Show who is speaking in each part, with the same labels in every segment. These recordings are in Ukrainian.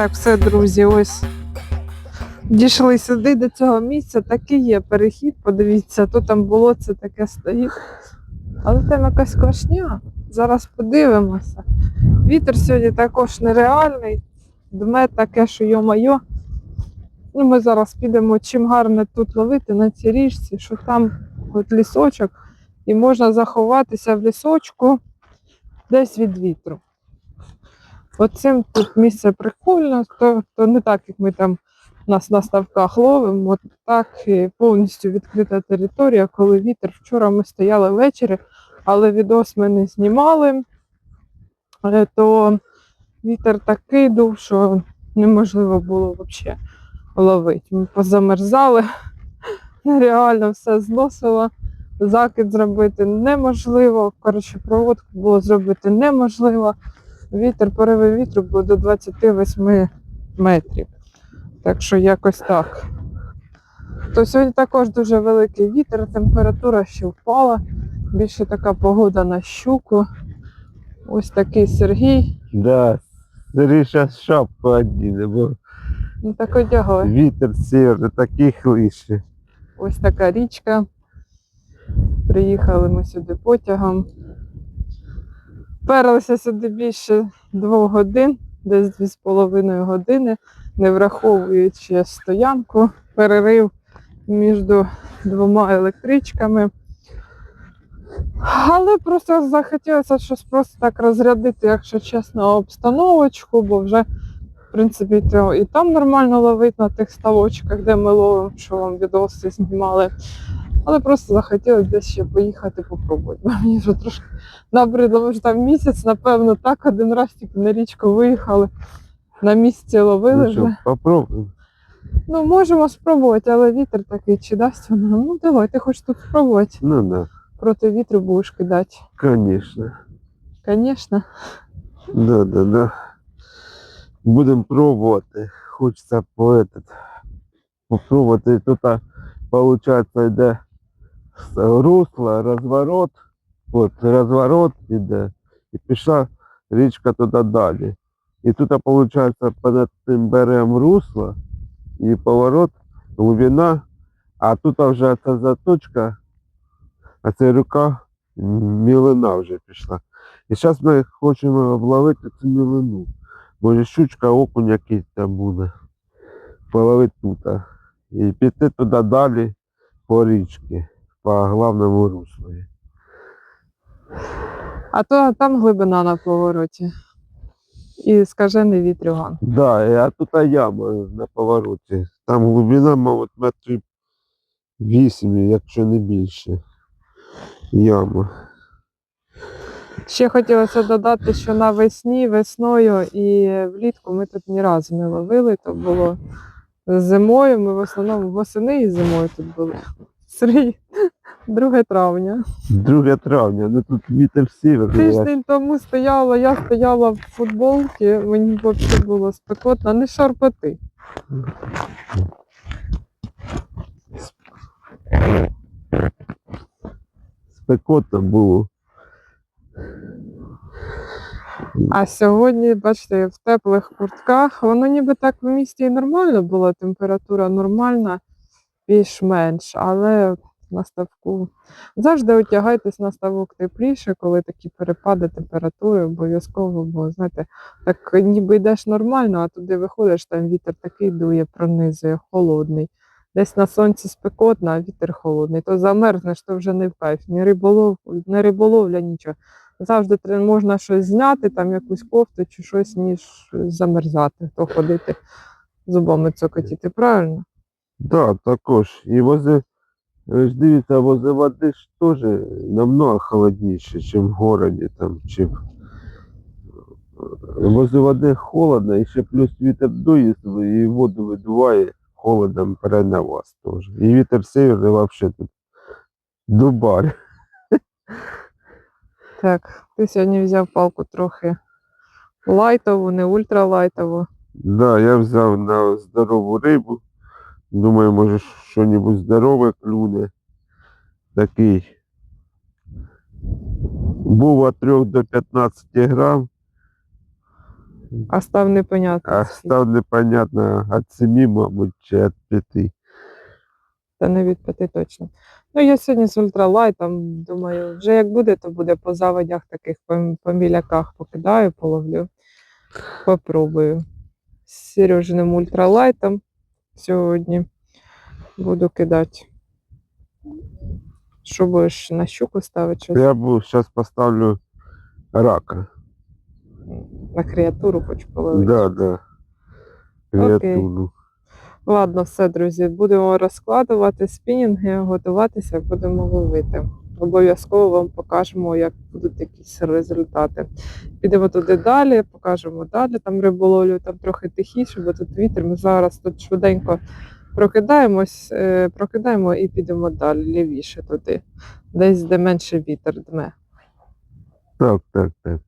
Speaker 1: Так, все, друзі, ось дійшли сюди до цього місця. Такий є перехід. Подивіться, то там було це таке стоїть. Але там якась квашня. Зараз подивимося. Вітер сьогодні також нереальний. Дме таке, що йо-майо. Ну, ми зараз підемо, чим гарно тут ловити на цій річці, що там от лісочок, і можна заховатися в лісочку десь від вітру. Оцим тут місце прикольно, то, то не так, як ми там нас на ставках ловимо, от так і повністю відкрита територія, коли вітер. Вчора ми стояли ввечері, але відос ми не знімали, е, то вітер такий дув, що неможливо було взагалі ловити. Ми позамерзали, нереально все зносило. Закид зробити неможливо. Коротше, проводку було зробити неможливо. Вітер, пориви вітру було до 28 метрів. Так що якось так. То сьогодні також дуже великий вітер, температура ще впала. Більше така погода на щуку. Ось такий Сергій.
Speaker 2: Да, Сергій зараз шапку одіне, бо
Speaker 1: Ну так одягли.
Speaker 2: вітер сіверний, такий хлище.
Speaker 1: Ось така річка. Приїхали ми сюди потягом. Перлися сюди більше двох годин, десь дві з половиною години, не враховуючи стоянку, перерив між двома електричками. Але просто захотілося щось просто так розрядити, якщо чесно, обстановочку, бо вже, в принципі, і там нормально ловить на тих ставочках, де ми ловимо, що вам відоси знімали. Але просто захотілося десь ще поїхати попробувати. Бо мені вже трошки набридло, ми вже там місяць, напевно, так один раз тільки на річку виїхали, на місці ловили
Speaker 2: Ну
Speaker 1: вже.
Speaker 2: попробуємо.
Speaker 1: Ну, можемо спробувати, але вітер такий, чи дасть воно? Ну, давай, ти хочеш тут спробувати.
Speaker 2: Ну да,
Speaker 1: Проти вітру будеш кидати.
Speaker 2: конечно.
Speaker 1: Звісно.
Speaker 2: Да, да, да. Будемо пробувати. Хочеться по этот, попробувати. Тут, виходить, йде русло, розворот. От, розворот іде. І пішла річка туди далі. І тут, виходить, понад тим берем русло і поворот, глибина, а тут вже ця заточка, а ця рука мілина вже пішла. І зараз ми хочемо обловити цю мілину. Може щучка, окунь якийсь там буде. Половити тут. І піти туди далі по річці, по главному руслу.
Speaker 1: А то там глибина на повороті. І скажений вітрюган.
Speaker 2: Да, і- а тут яма на повороті. Там глибина, мабуть, метрів 8, якщо не більше. Яма.
Speaker 1: Ще хотілося додати, що навесні, весною і влітку ми тут ні разу не ловили. То було зимою. Ми в основному восени і зимою тут були. Сергій, 2 травня.
Speaker 2: 2 травня, ну тут вітер сіверний.
Speaker 1: Тиждень тому стояла, я стояла в футболці, мені взагалі було спекотно, не шарпати.
Speaker 2: Спекотно було.
Speaker 1: А сьогодні, бачите, в теплих куртках, воно ніби так в місті і нормально було, температура нормальна, більш-менш, але на ставку. Завжди одягайтесь на ставок тепліше, коли такі перепади температури обов'язково, бо знаєте, так ніби йдеш нормально, а туди виходиш, там вітер такий дує, пронизує, холодний. Десь на сонці спекотно, а вітер холодний. То замерзнеш, то вже не в кайф. Ні риболов, не риболовля, нічого. Завжди можна щось зняти, там якусь кофту чи щось, ніж замерзати, то ходити зубами цокотіти, правильно?
Speaker 2: Да, також. І возле, ви ж дивіться, возле води ж теж намного холодніше, ніж в городі там, чи возле води холодно, і ще плюс вітер дує, і воду видуває, холодом пере на вас теж. І вітер северний взагалі тут дубар.
Speaker 1: Так, ти сьогодні взяв палку трохи лайтову, не ультралайтову.
Speaker 2: Да, я взяв на здорову рибу. Думаю, може що-небудь здорове клюне. Такий. Був від 3 до 15 грам.
Speaker 1: А став непонятно.
Speaker 2: А став непонятно від 7, мабуть, чи від 5.
Speaker 1: Та не від п'яти точно. Ну, я сьогодні з ультралайтом, думаю, вже як буде, то буде по заводях таких, по, по міляках покидаю, половлю. Попробую. З Сережиним ультралайтом сьогодні буду кидати. Що будеш на щуку ставити щось?
Speaker 2: Я зараз поставлю рака.
Speaker 1: На креатуру хочу половити.
Speaker 2: Да, да. Креатуру.
Speaker 1: Ладно, все, друзі, будемо розкладувати спінінги, готуватися, будемо ловити. Обов'язково вам покажемо, як будуть якісь результати. Підемо туди далі, покажемо далі. Там риболовлю, там трохи тихіше, бо тут вітер. Ми зараз тут швиденько прокидаємось, е, прокидаємо і підемо далі, лівіше туди, десь де менше вітер дме.
Speaker 2: Так, так, так.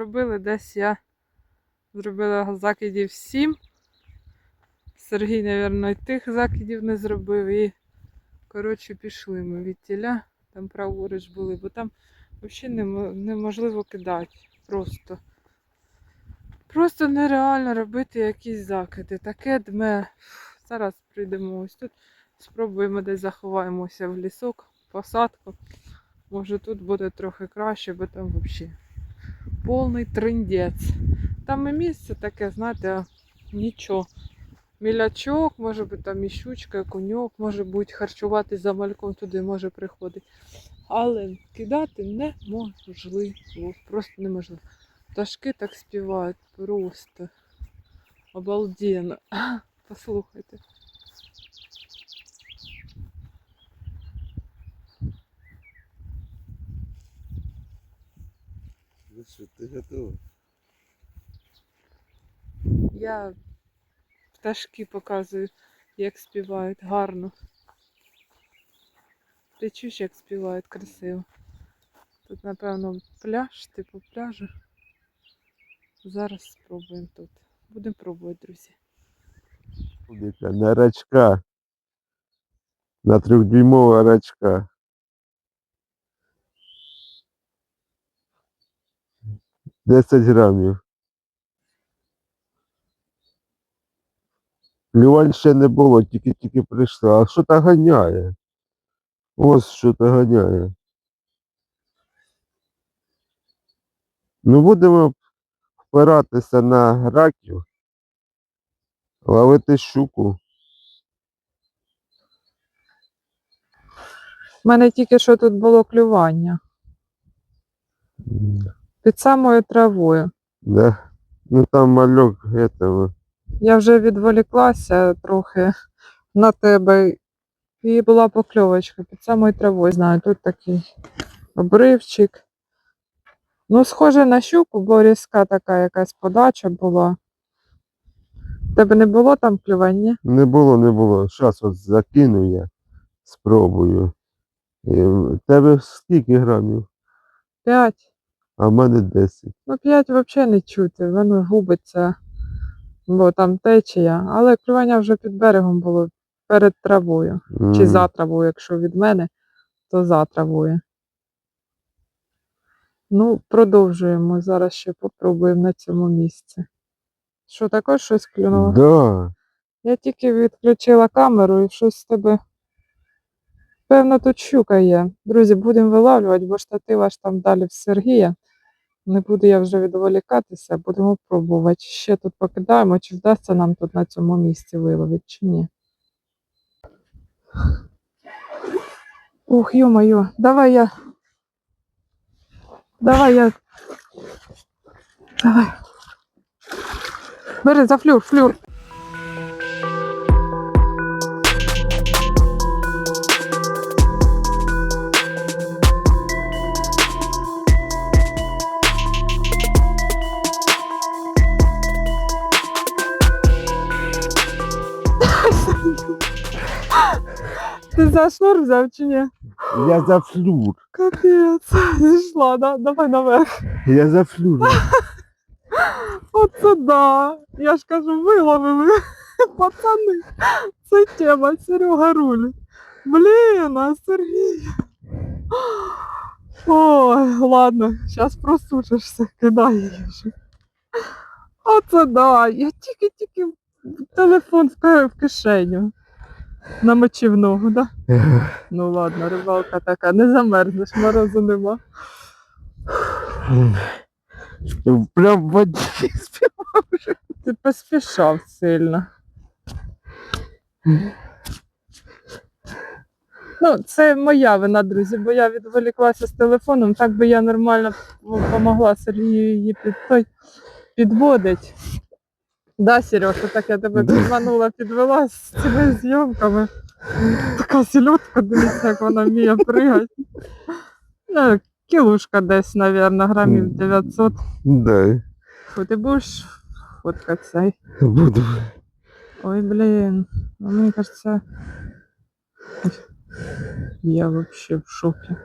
Speaker 1: Зробили- десь я зробила закидів 7. Сергій, мабуть, і тих закидів не зробив. І, коротше, пішли ми від тіля. Там праворуч були, бо там взагалі неможливо кидати. Просто. Просто нереально робити якісь закиди. Таке дме. Зараз прийдемо ось тут. Спробуємо десь заховаємося в лісок, посадку. Може тут буде трохи краще, бо там взагалі повний триндець. Там і місце таке, знаєте, нічого. Мілячок, може бути там і щучка, і коньок, може бути харчуватись за мальком туди може приходити. Але кидати неможливо. Просто неможливо. Пташки так співають просто. Обалденно. Послухайте.
Speaker 2: Ну що, ти готова?
Speaker 1: Я пташки показую, як співають гарно. Ти чуєш, як співають красиво. Тут, напевно, пляж, типу пляжу. Зараз спробуємо тут. Будемо пробувати, друзі.
Speaker 2: На рачка. На трьохдюймового рачка. Десять грамів. Клювань ще не було, тільки-тільки прийшла. А що то ганяє? Ось що то ганяє. Ну будемо впиратися на раків, ловити щуку.
Speaker 1: У мене тільки що тут було клювання. Під самою травою.
Speaker 2: Да. Ну там мальок этого.
Speaker 1: Я вже відволіклася трохи на тебе. І була покльовочка під самою травою. Знаю, тут такий обривчик. Ну, схоже на щуку, бо різка така якась подача була. Тебе не було там клювання?
Speaker 2: Не було, не було. Зараз от закину я, спробую. І тебе скільки грамів?
Speaker 1: П'ять.
Speaker 2: А в мене 10.
Speaker 1: Ну, п'ять взагалі не чути, воно губиться, бо там течія. Але клювання вже під берегом було перед травою. Чи за травою, якщо від мене, то за травою. Ну, продовжуємо. Зараз ще попробуємо на цьому місці. Що, також щось клюнуло?
Speaker 2: Да.
Speaker 1: Я тільки відключила камеру і щось з тебе. Певно, тут щука є. Друзі, будемо вилавлювати, бо штатива ж там далі в Сергія. Не буду я вже відволікатися, будемо пробувати. Ще тут покидаємо, чи вдасться нам тут на цьому місці виловити, чи ні. Ух, йо-моє, давай я. Давай я. Давай. Бери за флюр, флюр. Ти за шнур взяв чи ні?
Speaker 2: Я за флюр.
Speaker 1: Капець, зійшла, да? давай наверх.
Speaker 2: Я за флюр.
Speaker 1: Оце да. Я ж кажу, виловили. Пацани. Це тема Серега руль. Блін, а Сергій. Ой, ладно, зараз просушишся, кидай її. Оце да. Я тільки-тільки телефон в в кишеню. Намочив ногу, да? Ну ладно, рибалка така, не замерзнеш, морозу нема.
Speaker 2: Прям в воді спів.
Speaker 1: Ти поспішав сильно. Ну, це моя вина, друзі, бо я відволіклася з телефоном, так би я нормально допомогла Сергію її під той підводить. Да, Сережа, так я тебе підманула, підвела з цими зйомками. Така сільотка, дивіться, як вона вміє пригати. Ну, кілушка десь, мабуть, грамів 900.
Speaker 2: Да,
Speaker 1: Фу, ти будеш фоткати цей?
Speaker 2: буду.
Speaker 1: Ой, блін. Ну, мені кажется, я вообще в шокі.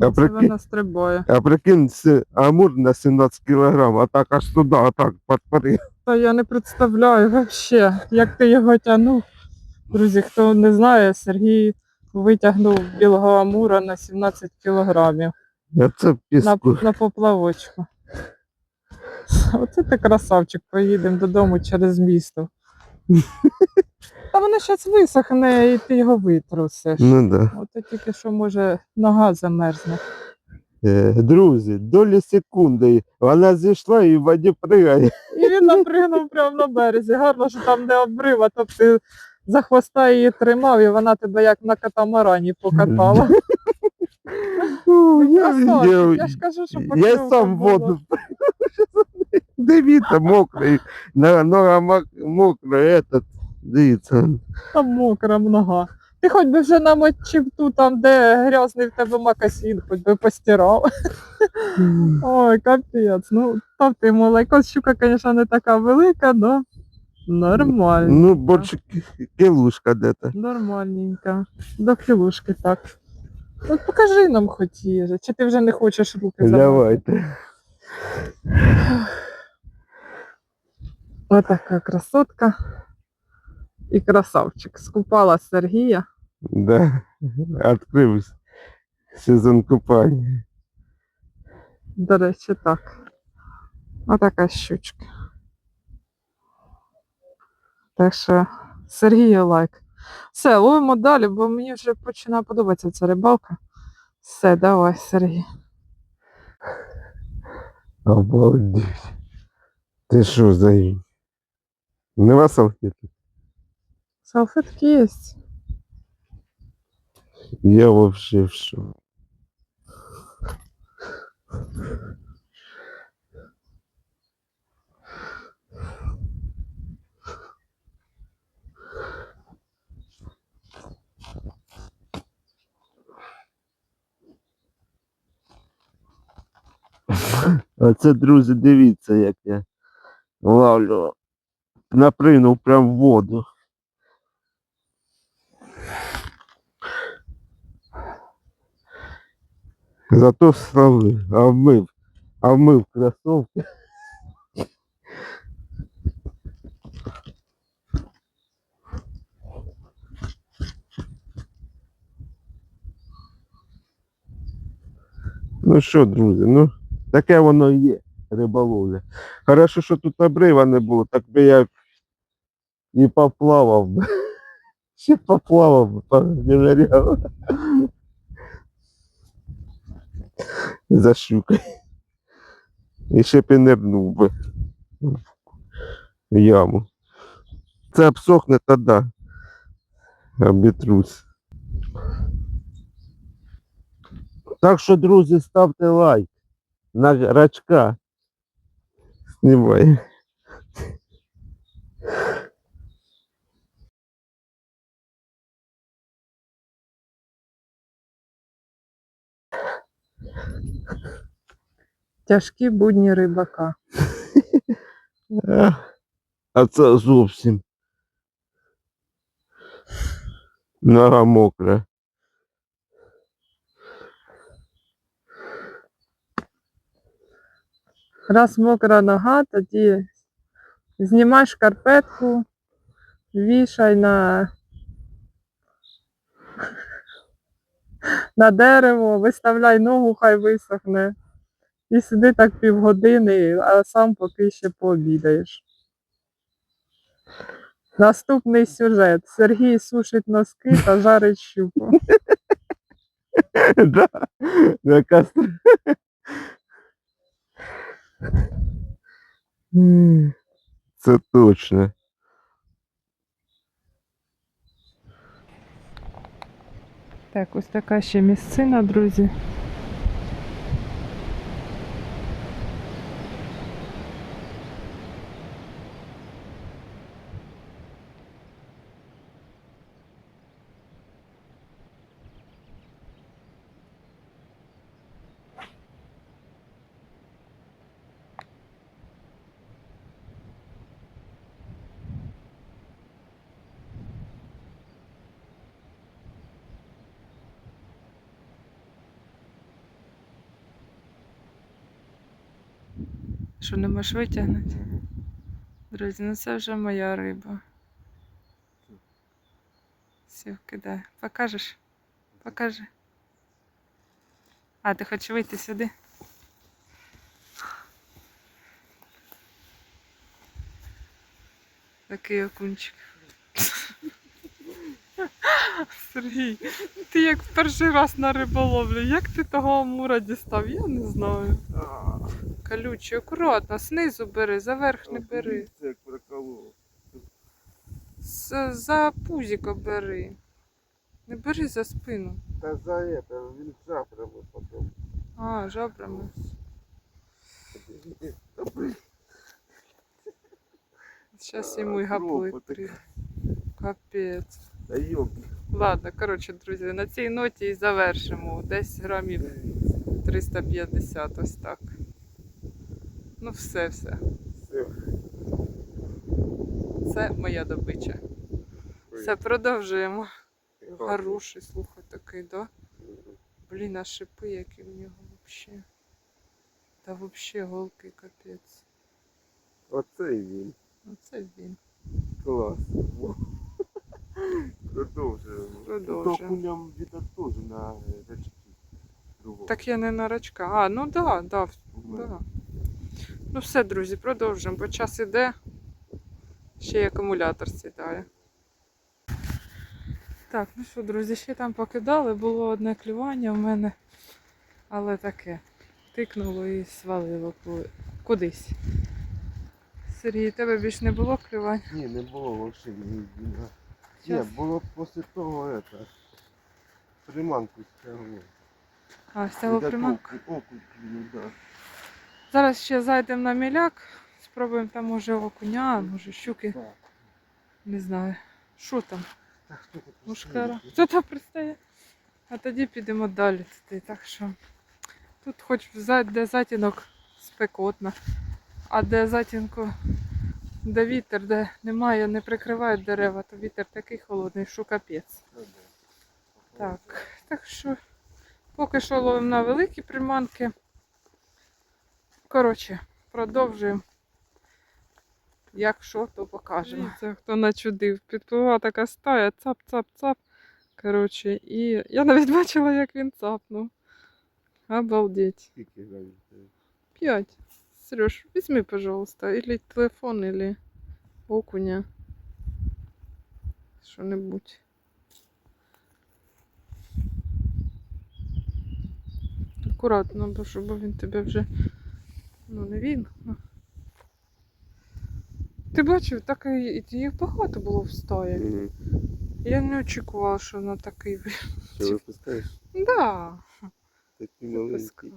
Speaker 2: А
Speaker 1: Це
Speaker 2: прикинь,
Speaker 1: вона стрибає.
Speaker 2: а прикинь, це амур на 17 кілограм, а так аж туди, а так підпарив.
Speaker 1: Та я не представляю вообще, як ти його тягнув. Друзі, хто не знає, Сергій витягнув білого амура на 17 кілограмів
Speaker 2: А це
Speaker 1: на, на поплавочку. Оце ти красавчик, поїдемо додому через місто. Та воно зараз висохне і ти його витрусиш.
Speaker 2: Ну да.
Speaker 1: Ото тільки що може нога замерзне.
Speaker 2: Е, Друзі, долі секунди. Вона зійшла і в воді пригає.
Speaker 1: І напригнув прямо на березі. Гарно, що там не обрив, а то ти за хвоста її тримав, і вона тебе як на катамарані покатала. Я ж кажу, що
Speaker 2: я сам воду. Дивіться, мокрий. Нога мок- мокра, этот. Дивіться.
Speaker 1: Там мокра нога. Ти хоч би вже намочив ту там, де грязний в тебе макасін, хоч би постирав. Ой, капець. Ну, там ти маленька. Щука, звісно, не така велика, але нормально.
Speaker 2: Ну, ки- кілушка де-то.
Speaker 1: Нормальненько. До кілушки так. От покажи нам хоч їжа, чи ти вже не хочеш руки забрати?
Speaker 2: Давайте.
Speaker 1: Отака красотка. І красавчик. Скупала Сергія.
Speaker 2: Да. Відкрив сезон купання.
Speaker 1: До речі, так. Отака щучка. Так що Сергію лайк. Все, ловимо далі, бо мені вже починає подобатися ця рибалка. Все, давай, Сергій.
Speaker 2: Обалдеть. Ти що за їм? Нема салфетки?
Speaker 1: Салфетки є.
Speaker 2: Я вообще в шоке. Оце, друзі, дивіться, як я ловлю. Напринув прям в воду. Зато слави, а вмив, а вмив. Ну що, друзі, ну таке воно і є, риболовля. Хорошо, що тут обрива не було, так би я і поплавав би. Ще поплавав би, погнаряв. За щукою. І ще б і нирнув би в яму. Це обсохне тоді. Обітрусь. Так що, друзі, ставте лайк на рачка. Знімай.
Speaker 1: Тяжкі будні рибака.
Speaker 2: А, це зовсім. Нога мокра.
Speaker 1: Раз мокра нога, тоді знімай шкарпетку, вішай на, на дерево, виставляй ногу, хай висохне. І сиди так півгодини, а сам поки ще пообідаєш. Наступний сюжет. Сергій сушить носки та жарить щуку.
Speaker 2: Да. На костре. Це точно.
Speaker 1: Так, ось така ще місцина, друзі. Що не можеш витягнути? Друзі, ну це вже моя риба. Все, кидай. Покажеш? Покажи. А, ти хочеш вийти сюди? Такий окунчик. Сергій, ти як перший раз на риболовлю, як ти того амура дістав? Я не знаю. Колючий, акуратно, знизу бери, заверх не бери.
Speaker 2: Проколов.
Speaker 1: За пузіко бери. Не бери за спину.
Speaker 2: Та за это він жабрами потом.
Speaker 1: А, жабрами. Зараз йому й гаплик. Прийде. Капець.
Speaker 2: Та.
Speaker 1: Ладно, коротше, друзі, на цій ноті і завершимо. Десь грамів 350, ось так. Ну, все, все.
Speaker 2: Все.
Speaker 1: Це моя добича. Все, продовжуємо. Хороший, слухай, такий, да? Блін, а шипи, які в нього взагалі. Та взагалі голки капець.
Speaker 2: Оцей він.
Speaker 1: Оце він.
Speaker 2: Клас. Продовжуємо.
Speaker 1: Продовжуємо.
Speaker 2: Куням віда теж на речки.
Speaker 1: Так я не на рачках. А, ну да, да,
Speaker 2: У
Speaker 1: да. Ну все, друзі, продовжуємо, бо час іде. Ще й акумулятор сідає. Так, ну що, друзі, ще там покидали, було одне клювання в мене, але таке. Тикнуло і свалило кудись. Сергій, тебе більш не було клювань?
Speaker 2: Ні, не було взагалі ні. ні. Було після того это. Приманку стягнув.
Speaker 1: А, стало приманку.
Speaker 2: Окунь клюнув, да.
Speaker 1: Зараз ще зайдемо на міляк, спробуємо там може окуня, може щуки, не знаю. Що там?
Speaker 2: Та
Speaker 1: Мушкара. Хто там пристає? А тоді підемо далі туди. Так що тут хоч де затінок спекотно, а де затінку, де вітер, де немає, не прикривають дерева, то вітер такий холодний, що капець. Так, так що поки що ловимо на великі приманки. Коротше, продовжуємо. Як що, то покажемо. Це хто начудив. Підпливла така стая, цап-цап-цап. Коротше, і я навіть бачила, як він цапнув. Обалдеть. П'ять. Сереж, візьми, пожалуйста, или телефон, или окуня. Що-небудь. Акуратно, бо щоб він тебе вже. Ну, не він. а. Ти бачив, так і їх багато було в стаї.
Speaker 2: Мгм.
Speaker 1: Я не очікувала, що на такий
Speaker 2: Що випускаєш?
Speaker 1: Да.
Speaker 2: Такі маленькі.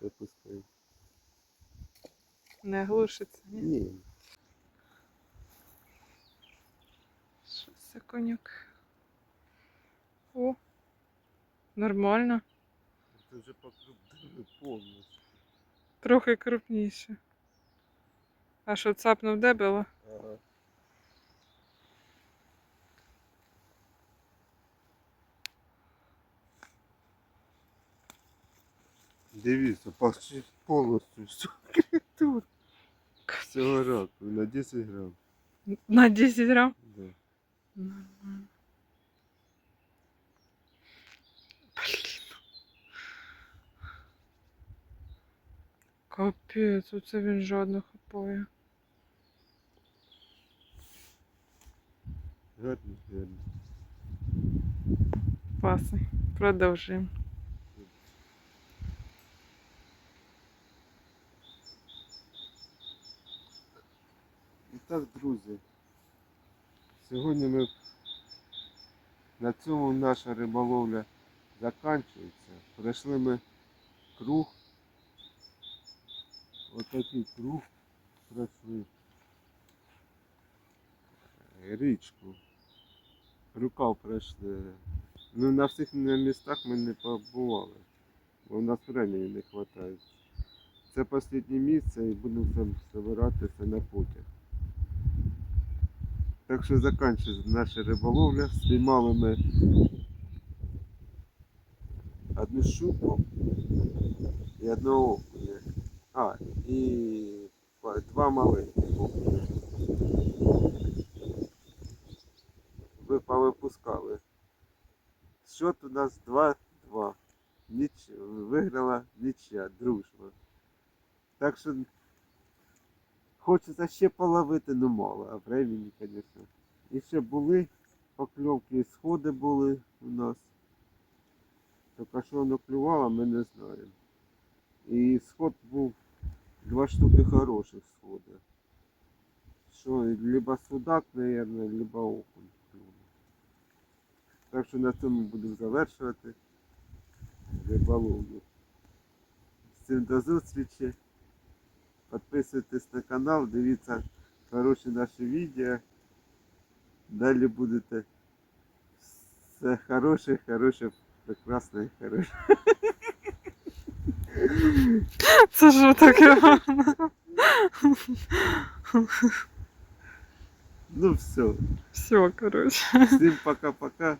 Speaker 1: Випускаю. Не глушиться. Ні.
Speaker 2: Ні.
Speaker 1: Що це конюк? О, нормально.
Speaker 2: Це вже покрупнили повністю.
Speaker 1: Трохи крупніше. А що цапнув дебело?
Speaker 2: Ага. Дивіться, почти повністю всю критуру. Всього року на 10 грам.
Speaker 1: На 10 грам?
Speaker 2: Да.
Speaker 1: Нормально. Капець, оце він жодно хапає.
Speaker 2: Гарно, гарно.
Speaker 1: Класно. Продовжуємо.
Speaker 2: І так, друзі, сьогодні ми на цьому наша риболовля закінчується. Пройшли ми круг. Отакий круг пройшли. Річку. Рукав пройшли. Ну на всіх містах ми не побували, бо в нас времени не вистачає. Це останнє місце і будемо там збиратися на потяг. Так що закінчується наша риболовля. Спіймали ми одну щуку і одного окуня. А, і два маленьких. Ви повипускали. Счет у нас 2-2. Ніч... Виграла нічия, дружба. Так що Хочеться ще половити, ну мало, а времени, звісно. І ще були покльовки, і сходи були у нас. Тільки що воно клювало, ми не знаємо. І сход був два штуки хороших сходи. Що, либо судак, мабуть, либо окунь клюнув. Так що на цьому будемо завершувати риболовлю. Всім до зустрічі. Підписуйтесь на канал, дивіться хороші наші відео. Далі будете все хороше, хороше, прекрасне і хороше.
Speaker 1: Це що таке?
Speaker 2: Ну все.
Speaker 1: Все, короче.
Speaker 2: Всім пока-пока.